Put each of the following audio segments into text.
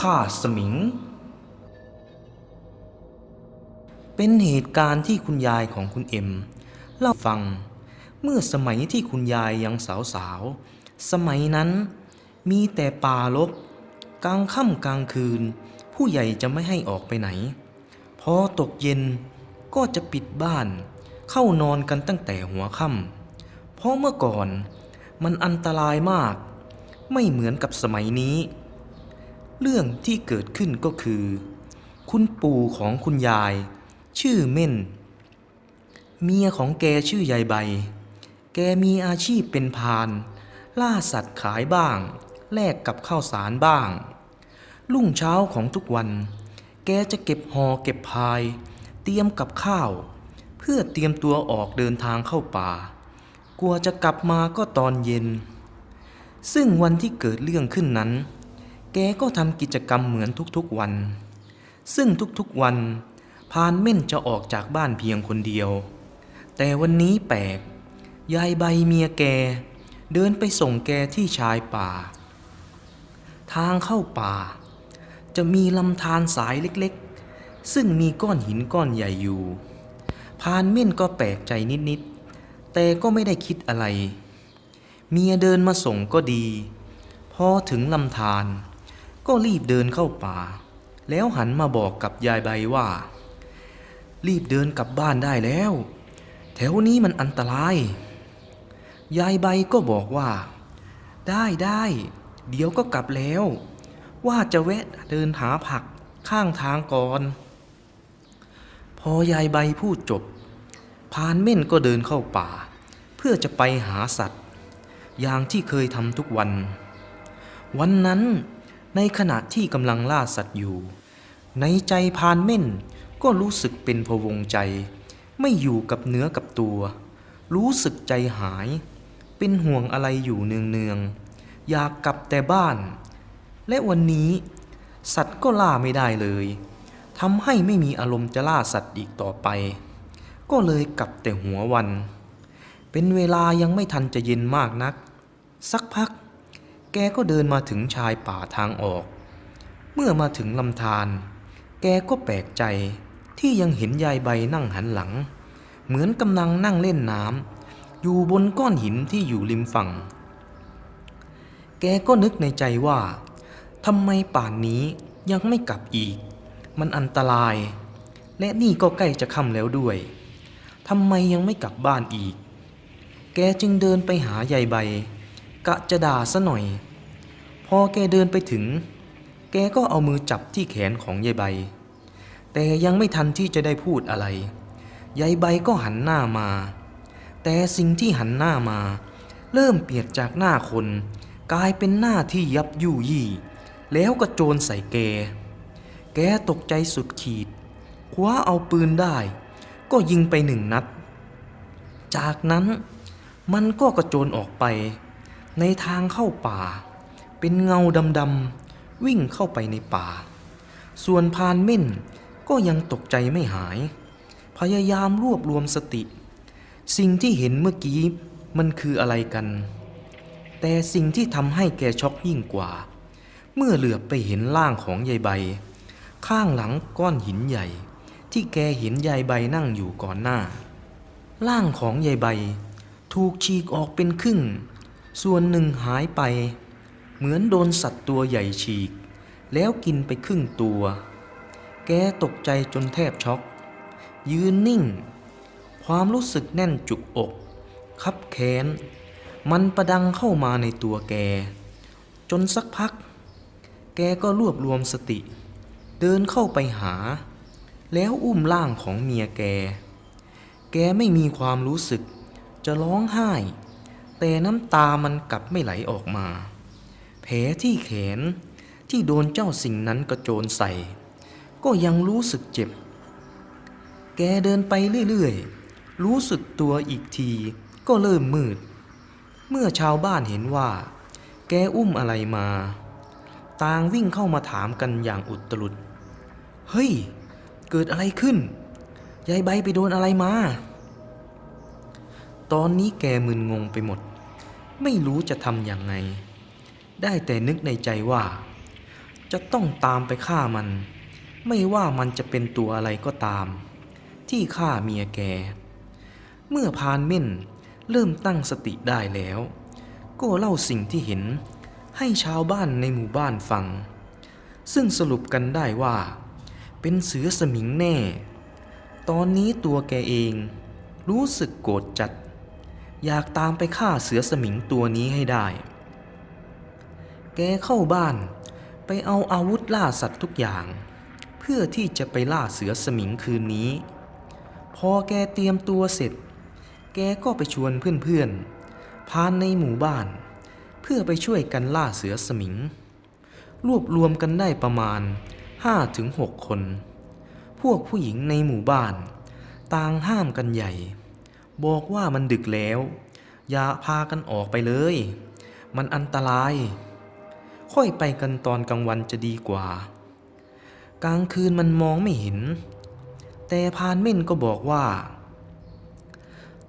ฆ่าสมิง เป็นเหตุการณ์ที่คุณยายของคุณเอ็มเล่าฟัง เมื่อสมัยที่คุณยายยังสาวๆ สมัยนั้นมีแต่ป่ารกกลางค่ำกลางคืน ผู้ใหญ่จะไม่ให้ออกไปไหน พอตกเย็นก็จะปิดบ้าน เข้านอนกันตั้งแต่หัวค่ำเพราะเมื่อก่อนมันอันตรายมาก ไม่เหมือนกับสมัยนี้ เรื่องที่เกิดขึ้นก็คือ คุณปู่ของคุณยาย ชื่อเม่น เมียของแกชื่อยายใบ แกมีอาชีพเป็นพาน ล่าสัตว์ขายบ้าง แลกกับข้าวสารบ้าง รุ่งเช้าของทุกวัน แกจะเก็บหอเก็บพาย เตรียมกับข้าว เพื่อเตรียมตัวออกเดินทางเข้าป่า กลัวจะกลับมาก็ตอนเย็น ซึ่งวันที่เกิดเรื่องขึ้นนั้น แกก็ทำกิจกรรมเหมือนทุกๆวัน ซึ่งทุกๆวันพานเม่นจะออกจากบ้านเพียงคนเดียว แต่วันนี้แปลก ยายใบเมียแก เดินไปส่งแกที่ชายป่า ทางเข้าป่า จะมีลำธารสายเล็กๆ ซึ่งมีก้อนหินก้อนใหญ่อยู่ พานเม่นก็แปลกใจนิดๆ แต่ก็ไม่ได้คิดอะไร เมียเดินมาส่งก็ดี พอถึงลำธาร ก็รีบเดินเข้าป่า แล้วหันมาบอกกับยายใบว่า รีบเดินกลับบ้านได้แล้ว แถวนี้มันอันตราย ยายใบก็บอกว่า ได้ได้เดี๋ยวก็กลับแล้ว ว่าจะแวะเดินหาผักข้างทางก่อน พอยายใบพูดจบ พานเม่นก็เดินเข้าป่า เพื่อจะไปหาสัตว์ อย่างที่เคยทำทุกวัน วันนั้น ในขณะที่กำลังล่าสัตว์อยู่ ในใจพานเม่นก็รู้สึกเป็นพวงใจ ไม่อยู่กับเนื้อกับตัว รู้สึกใจหาย เป็นห่วงอะไรอยู่เนืองๆอยากกลับแต่บ้าน และวันนี้ สัตว์ก็ล่าไม่ได้เลยทำให้ไม่มีอารมณ์จะล่าสัตว์อีกต่อไป ก็เลยกลับแต่หัววัน เป็นเวลายังไม่ทันจะเย็นมากนัก สักพัก แกก็เดินมาถึงชายป่าทางออก เมื่อมาถึงลำธารแกก็แปลกใจที่ยังเห็นยายใบนั่งหันหลัง เหมือนกำลังนั่งเล่นน้ำอยู่บนก้อนหินที่อยู่ริมฝั่ง แกก็นึกในใจว่าทำไมป่านนี้ยังไม่กลับอีก มันอันตราย และนี่ก็ใกล้จะค่ำแล้วด้วยทำไมยังไม่กลับบ้านอีก แกจึงเดินไปหายายใบ กะจะด่าซะหน่อย พอแกเดินไปถึง แกก็เอามือจับที่แขนของยายใบ แต่ยังไม่ทันที่จะได้พูดอะไร ยายใบก็หันหน้ามา แต่สิ่งที่หันหน้ามา เริ่มเปลี่ยนจากหน้าคน กลายเป็นหน้าที่ยับยู่ยี่ แล้วก็โจรใส่แก แกตกใจสุดขีด คว้าเอาปืนได้ ก็ยิงไปหนึ่งนัด จากนั้นมันก็กระโจนออกไป ในทางเข้าป่า เป็นเงาดำๆวิ่งเข้าไปในป่า ส่วนพานเม่นก็ยังตกใจไม่หาย พยายามรวบรวมสติ สิ่งที่เห็นเมื่อกี้มันคืออะไรกัน แต่สิ่งที่ทำให้แกช็อกยิ่งกว่า เมื่อเหลือบไปเห็นร่างของยายใบ ข้างหลังก้อนหินใหญ่ ที่แกเห็นยายใบนั่งอยู่ก่อนหน้า ร่างของยายใบ ถูกฉีกออกเป็นครึ่ง ส่วนหนึ่งหายไป เหมือนโดนสัตว์ตัวใหญ่ฉีก แล้วกินไปครึ่งตัว แกตกใจจนแทบช็อก ยืนนิ่ง ความรู้สึกแน่นจุกอก คับแค้นมันประดังเข้ามาในตัวแก จนสักพัก แกก็รวบรวมสติ เดินเข้าไปหา แล้วอุ้มร่างของเมียแก แกไม่มีความรู้สึกจะร้องไห้ แต่น้ำตามันกลับไม่ไหลออกมา แผลที่แขนที่โดนเจ้าสิ่งนั้นกระโจนใส่ ก็ยังรู้สึกเจ็บ แกเดินไปเรื่อยๆ รู้สึกตัวอีกทีก็เริ่มมืด เมื่อชาวบ้านเห็นว่า แกอุ้มอะไรมา ต่างวิ่งเข้ามาถามกันอย่างอุตรุด เฮ้ย เกิดอะไรขึ้น ยายใบไปโดนอะไรมา ตอนนี้แกมึนงงไปหมด ไม่รู้จะทำอย่างไง ได้แต่นึกในใจว่า จะต้องตามไปฆ่ามัน ไม่ว่ามันจะเป็นตัวอะไรก็ตาม ที่ฆ่าเมียแก เมื่อพานเม่นเริ่มตั้งสติได้แล้ว ก็เล่าสิ่งที่เห็นให้ชาวบ้านในหมู่บ้านฟัง ซึ่งสรุปกันได้ว่า เป็นเสือสมิงแน่ ตอนนี้ตัวแกเองรู้สึกโกรธจัด อยากตามไปฆ่าเสือสมิงตัวนี้ให้ได้ แกเข้าบ้านไปเอาอาวุธล่าสัตว์ทุกอย่าง เพื่อที่จะไปล่าเสือสมิงคืนนี้ พอแกเตรียมตัวเสร็จ แกก็ไปชวนเพื่อนๆพานในหมู่บ้าน เพื่อไปช่วยกันล่าเสือสมิง รวบรวมกันได้ประมาณ 5-6 คน พวกผู้หญิงในหมู่บ้าน ต่างห้ามกันใหญ่ บอกว่ามันดึกแล้ว อย่าพากันออกไปเลย มันอันตราย ค่อยไปกันตอนกลางวันจะดีกว่า กลางคืนมันมองไม่เห็น แต่พานเม่นก็บอกว่า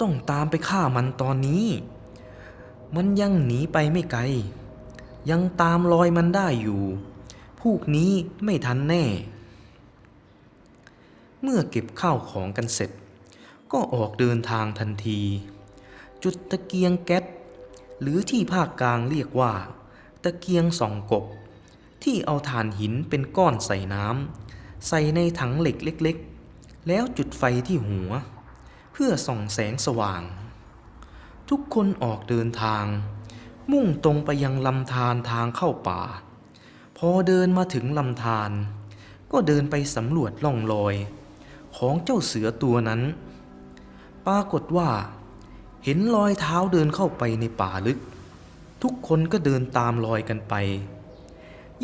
ต้องตามไปฆ่ามันตอนนี้ มันยังหนีไปไม่ไกล ยังตามรอยมันได้อยู่ พวกนี้ไม่ทันแน่ เมื่อเก็บข้าวของกันเสร็จ ก็ออกเดินทางทันที จุดตะเกียงแก๊สหรือที่ภาคกลางเรียกว่า ตะเกียงส่องกบ ที่เอาถ่านหินเป็นก้อนใส่น้ำใส่ในถังเหล็กเล็ก ๆ แล้วจุดไฟที่หัว เพื่อส่องแสงสว่าง ทุกคนออกเดินทาง มุ่งตรงไปยังลำธารทางเข้าป่า พอเดินมาถึงลำธารก็เดินไปสำรวจล่องรอย ของเจ้าเสือตัวนั้น ปรากฏว่า เห็นรอยเท้าเดินเข้าไปในป่าลึก ทุกคนก็เดินตามรอยกันไป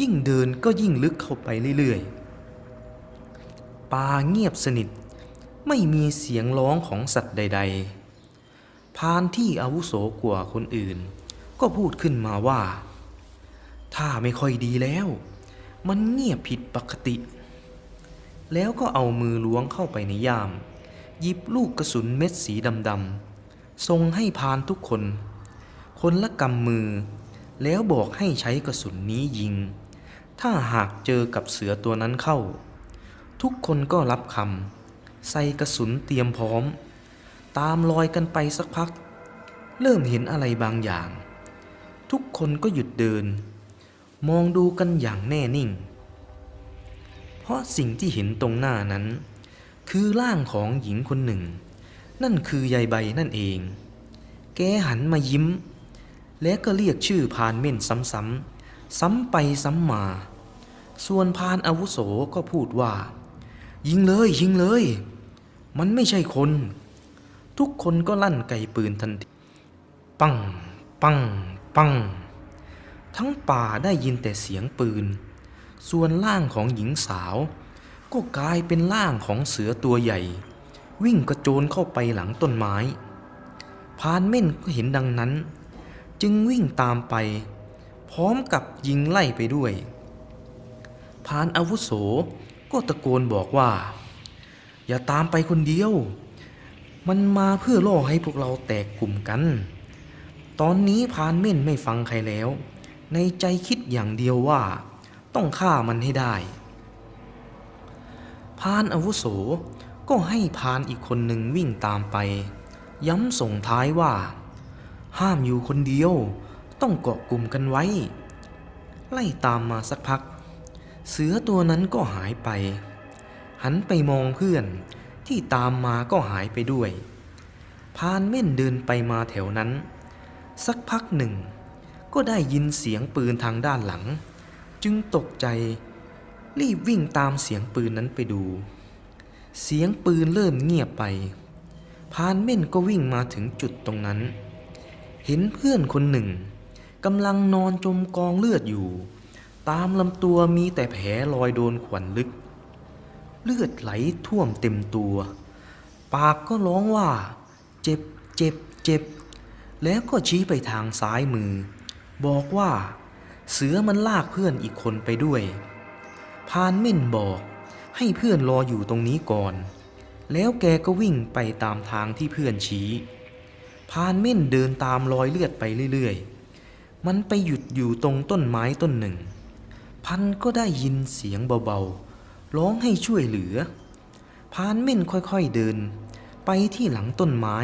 ยิ่งเดินก็ยิ่งลึกเข้าไปเรื่อยๆ ป่าเงียบสนิท ไม่มีเสียงร้องของสัตว์ใด ๆ พานที่อาวุโสกว่าคนอื่น ก็พูดขึ้นมาว่า ถ้าไม่ค่อยดีแล้ว มันเงียบผิดปกติ แล้วก็เอามือล้วงเข้าไปในย่าม หยิบลูกกระสุนเม็ดสีดำๆส่งให้พานทุกคน คนละกำมือ แล้วบอกให้ใช้กระสุนนี้ยิง ถ้าหากเจอกับเสือตัวนั้นเข้า ทุกคนก็รับคำใส่กระสุนเตรียมพร้อม ตามรอยกันไปสักพัก เริ่มเห็นอะไรบางอย่าง ทุกคนก็หยุดเดิน มองดูกันอย่างแน่นิ่ง เพราะสิ่งที่เห็นตรงหน้านั้น คือร่างของหญิงคนหนึ่ง นั่นคือยายใบนั่นเอง แกหันมายิ้ม และก็เรียกชื่อพานเม่นซ้ำๆซ้ำไปซ้ำมา ส่วนพานอาวุโสก็พูดว่า ยิงเลยยิงเลย มันไม่ใช่คน ทุกคนก็ลั่นไกปืนทันที ปัง ปัง ปัง ทั้งป่าได้ยินแต่เสียงปืน ส่วนร่างของหญิงสาว ก็กลายเป็นร่างของเสือตัวใหญ่ วิ่งกระโจนเข้าไปหลังต้นไม้ พานเม่นก็เห็นดังนั้น จึงวิ่งตามไป พร้อมกับยิงไล่ไปด้วย พานอาวุโสก็ตะโกนบอกว่า อย่าตามไปคนเดียว มันมาเพื่อล่อให้พวกเราแตกกลุ่มกัน ตอนนี้พานเม่นไม่ฟังใครแล้ว ในใจคิดอย่างเดียวว่า ต้องฆ่ามันให้ได้ พานอาวุโสก็ให้พานอีกคนหนึ่งวิ่งตามไป ย้ำส่งท้ายว่า ห้ามอยู่คนเดียว ต้องเกาะกลุ่มกันไว้ ไล่ตามมาสักพัก เสือตัวนั้นก็หายไป หันไปมองเพื่อนที่ตามมาก็หายไปด้วย พานเม่นเดินไปมาแถวนั้น สักพักหนึ่ง ก็ได้ยินเสียงปืนทางด้านหลัง จึงตกใจ รีบวิ่งตามเสียงปืนนั้นไปดู เสียงปืนเริ่มเงียบไป พานเม่นก็วิ่งมาถึงจุดตรงนั้น เห็นเพื่อนคนหนึ่งกำลังนอนจมกองเลือดอยู่ ตามลำตัวมีแต่แผลรอยโดนขวัญลึก เลือดไหลท่วมเต็มตัว ปากก็ร้องว่า เจ็บเจ็บเจ็บ แล้วก็ชี้ไปทางซ้ายมือ บอกว่า เสือมันลากเพื่อนอีกคนไปด้วย พานเม่นบอก ให้เพื่อนรออยู่ตรงนี้ก่อน แล้วแกก็วิ่งไปตามทางที่เพื่อนชี้ พานเม่นเดินตามรอยเลือดไปเรื่อยๆ มันไปหยุดอยู่ตรงต้นไม้ต้นหนึ่ง พันก็ได้ยินเสียงเบาๆ ร้องให้ช่วยเหลือ พานเม่นค่อยๆเดิน ไปที่หลังต้นไม้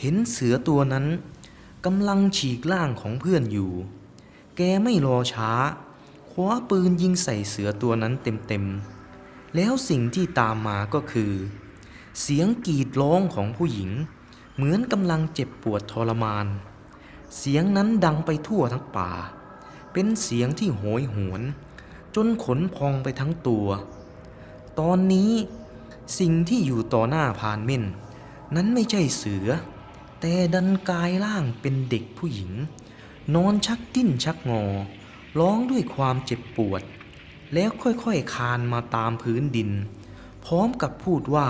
เห็นเสือตัวนั้นกำลังฉีกล่างของเพื่อนอยู่ แกไม่รอช้า คว้าปืนยิงใส่เสือตัวนั้นเต็มๆ แล้วสิ่งที่ตามมาก็คือ เสียงกรีดร้องของผู้หญิง เหมือนกำลังเจ็บปวดทรมาน เสียงนั้นดังไปทั่วทั้งป่า เป็นเสียงที่โหยหวน จนขนพองไปทั้งตัว ตอนนี้สิ่งที่อยู่ต่อหน้าพานเม่น นั้นไม่ใช่เสือ แต่ดันกายร่างเป็นเด็กผู้หญิง นอนชักดิ้นชักงอ ร้องด้วยความเจ็บปวด แล้วค่อยๆคานมาตามพื้นดิน พร้อมกับพูดว่า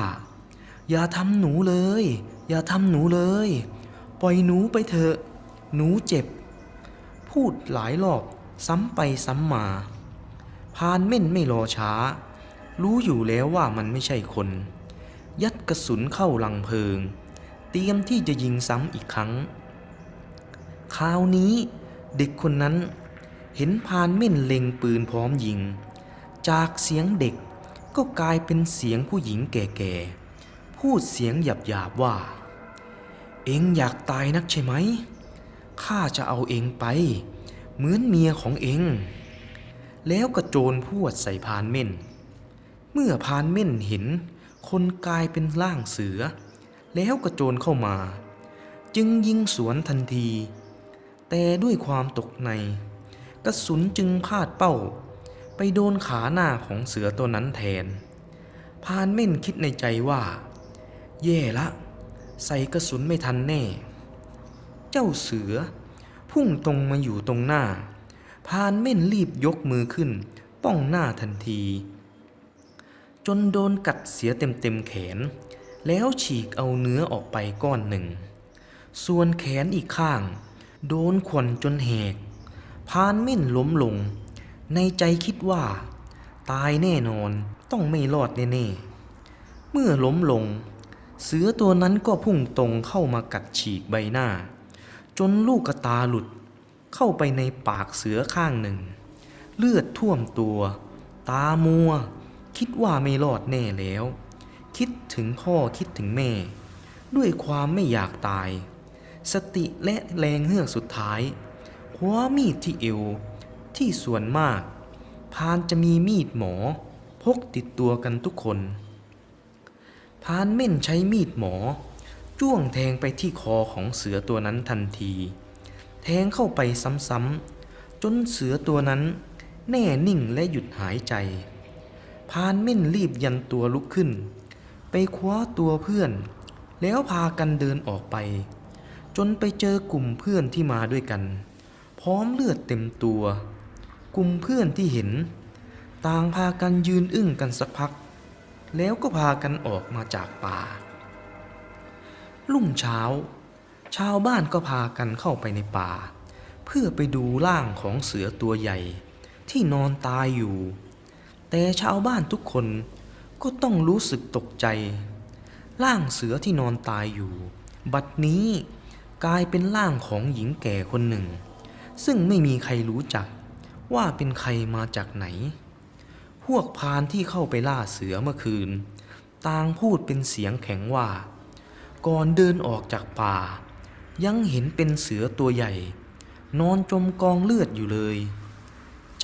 อย่าทำหนูเลย อย่าทำหนูเลย ปล่อยหนูไปเถอะ หนูเจ็บ พูดหลายรอบซ้ำไปซ้ำมาพานเม่นไม่รอช้า รู้อยู่แล้วว่ามันไม่ใช่คน ยัดกระสุนเข้าลังเพลิง เตรียมที่จะยิงซ้ำอีกครั้ง คราวนี้เด็กคนนั้น เห็นพานเม่นเล็งปืนพร้อมยิง จากเสียงเด็กก็กลายเป็นเสียงผู้หญิงแก่ๆ พูดเสียงหยาบๆว่า เอ็งอยากตายนักใช่ไหม ข้าจะเอาเองไป เหมือนเมียของเอง แล้วกระโจนพวดใส่พานเม่น เมื่อพานเม่นเห็นคนกลายเป็นร่างเสือ แล้วกระโจนเข้ามา จึงยิงสวนทันที แต่ด้วยความตกใน กระสุนจึงพลาดเป้า ไปโดนขาหน้าของเสือตัวนั้นแทน พานเม่นคิดในใจว่าแย่ละ ใส่กระสุนไม่ทันแน่ เจ้าเสือ พุ่งตรงมาอยู่ตรงหน้า พานเม่นรีบยกมือขึ้น ป้องหน้าทันที จนโดนกัดเสียเต็มเต็มแขน แล้วฉีกเอาเนื้อออกไปก้อนหนึ่ง ส่วนแขนอีกข้าง โดนขวนจนแหก พานเม่นล้มลง ในใจคิดว่า ตายแน่นอนต้องไม่รอดแน่ๆ เมื่อล้มลง เสือตัวนั้นก็พุ่งตรงเข้ามากัดฉีกใบหน้า จนลูกตาหลุดเข้าไปในปากเสือข้างหนึ่ง เลือดท่วมตัว ตามัว คิดว่าไม่รอดแน่แล้ว คิดถึงพ่อคิดถึงแม่ ด้วยความไม่อยากตาย สติและแรงเฮือกสุดท้าย คว้ามีดที่เอว ที่ส่วนมาก พานจะมีมีดหมอ พกติดตัวกันทุกคน พานเม่นใช้มีดหมอ จ้วงแทงไปที่คอของเสือตัวนั้นทันที แทงเข้าไปซ้ำๆ จนเสือตัวนั้น แน่นิ่งและหยุดหายใจ พานเม่นรีบยันตัวลุกขึ้น ไปคว้าตัวเพื่อน แล้วพากันเดินออกไปจนไปเจอกลุ่มเพื่อนที่มาด้วยกัน พร้อมเลือดเต็มตัว กลุ่มเพื่อนที่เห็น ต่างพากันยืนอึ้งกันสักพัก แล้วก็พากันออกมาจากป่ารุ่งเช้า ชาวบ้านก็พากันเข้าไปในป่า เพื่อไปดูร่างของเสือตัวใหญ่ที่นอนตายอยู่ แต่ชาวบ้านทุกคนก็ต้องรู้สึกตกใจ ร่างเสือที่นอนตายอยู่ บัดนี้กลายเป็นร่างของหญิงแก่คนหนึ่ง ซึ่งไม่มีใครรู้จัก ว่าเป็นใครมาจากไหน พวกพานที่เข้าไปล่าเสือเมื่อคืน ต่างพูดเป็นเสียงแข็งว่า ก่อนเดินออกจากป่า ยังเห็นเป็นเสือตัวใหญ่ นอนจมกองเลือดอยู่เลย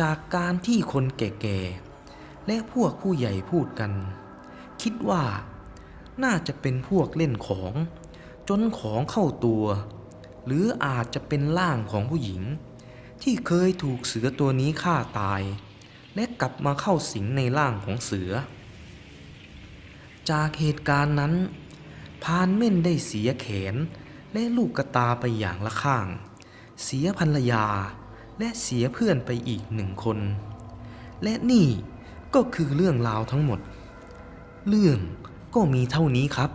จากการที่คนแก่ๆ และพวกผู้ใหญ่พูดกัน คิดว่าน่าจะเป็นพวกเล่นของ จนของเข้าตัว หรืออาจจะเป็นร่างของผู้หญิง ที่เคยถูกเสือตัวนี้ฆ่าตาย และกลับมาเข้าสิงในร่างของเสือ จากเหตุการณ์นั้น พานเม่นได้เสียแขนและลูกกระตาไปอย่างละข้าง เสียภรรยาและเสียเพื่อนไปอีกหนึ่งคน และนี่ก็คือเรื่องราวทั้งหมด เรื่องก็มีเท่านี้ครับ